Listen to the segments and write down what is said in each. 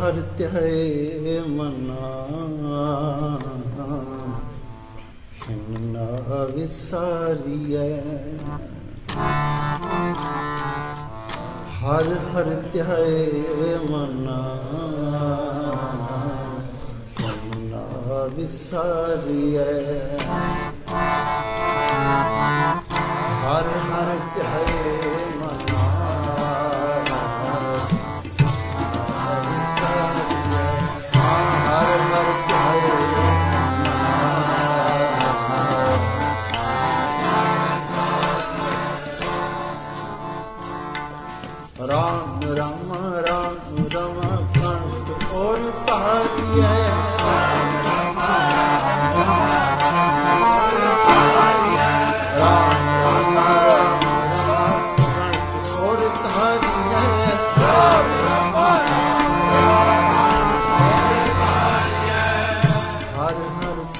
ਹਰ ਧਿਆਏ ਮਨਾ। ਖਿੰਨਾ ਵਿਸਾਰੀਐ। ਹਰ ਹਰ ਧਿਆਏ ਮਨਾ। ਖਿੰਨਾ ਵਿਸਾਰੀਐ।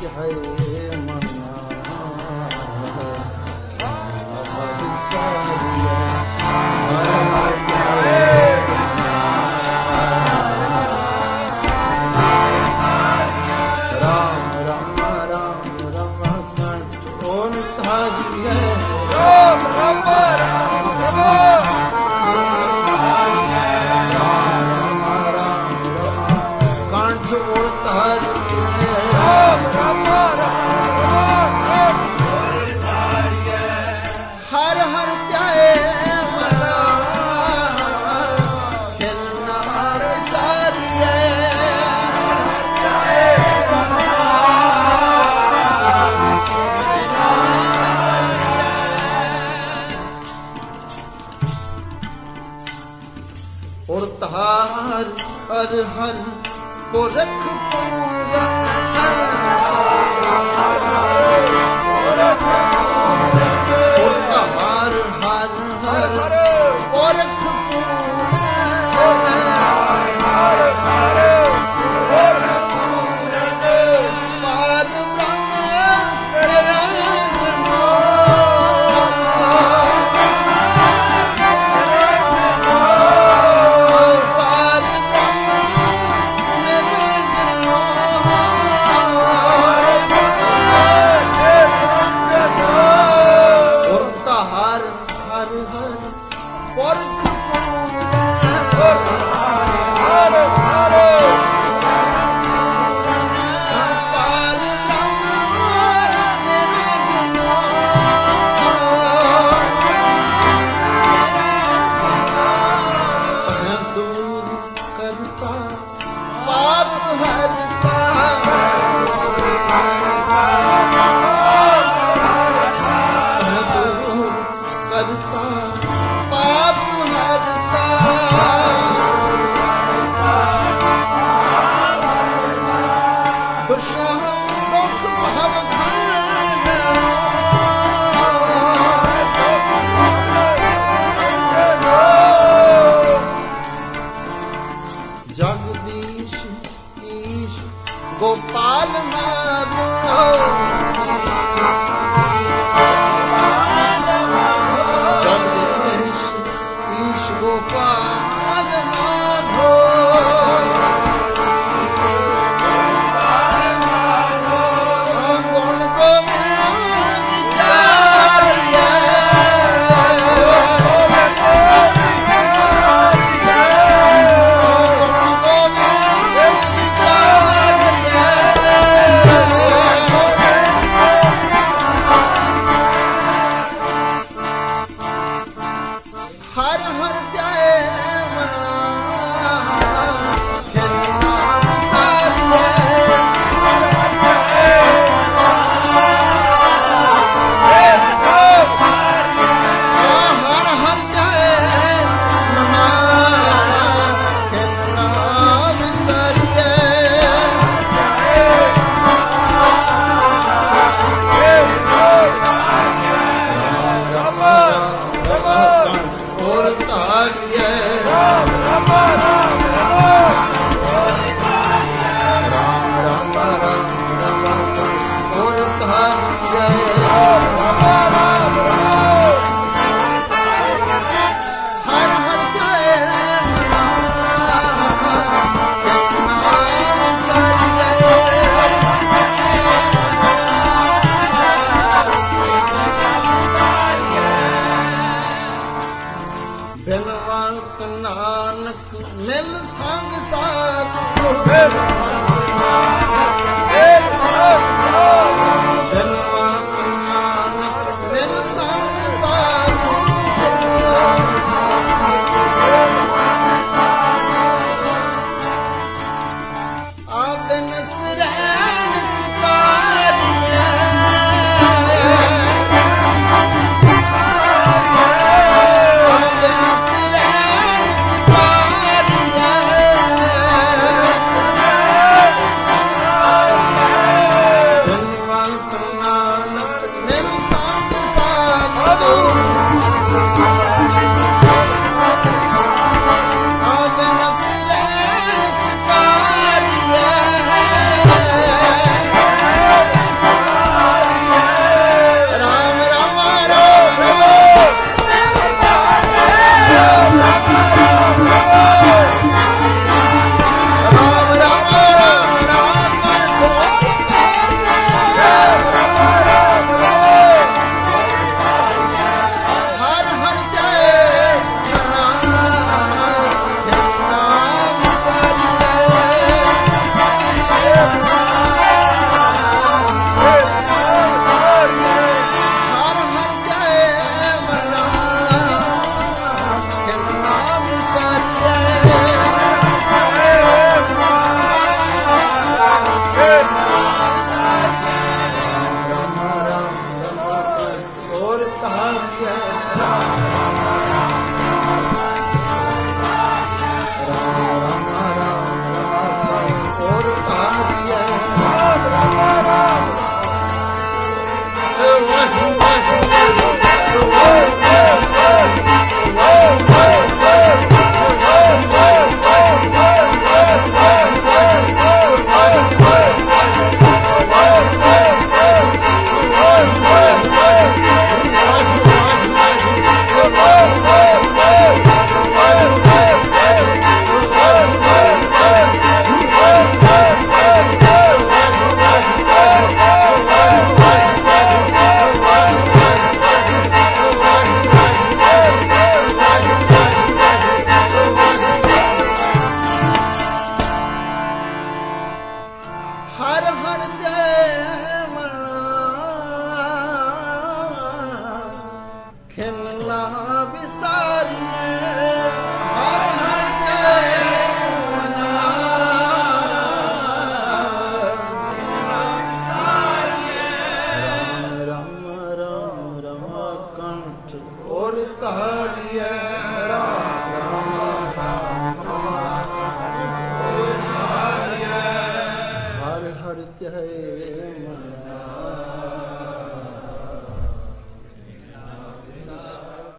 हाय हर हर गोरखपुर ਕਰਤਾ Hey. vai, vai, vai, vai. ਖਿਲਣਾ ਵਿਸਾਰੀਏ ਹਰ ਹਰ ਜੈ ਔਰ ਤਾੜੀਏ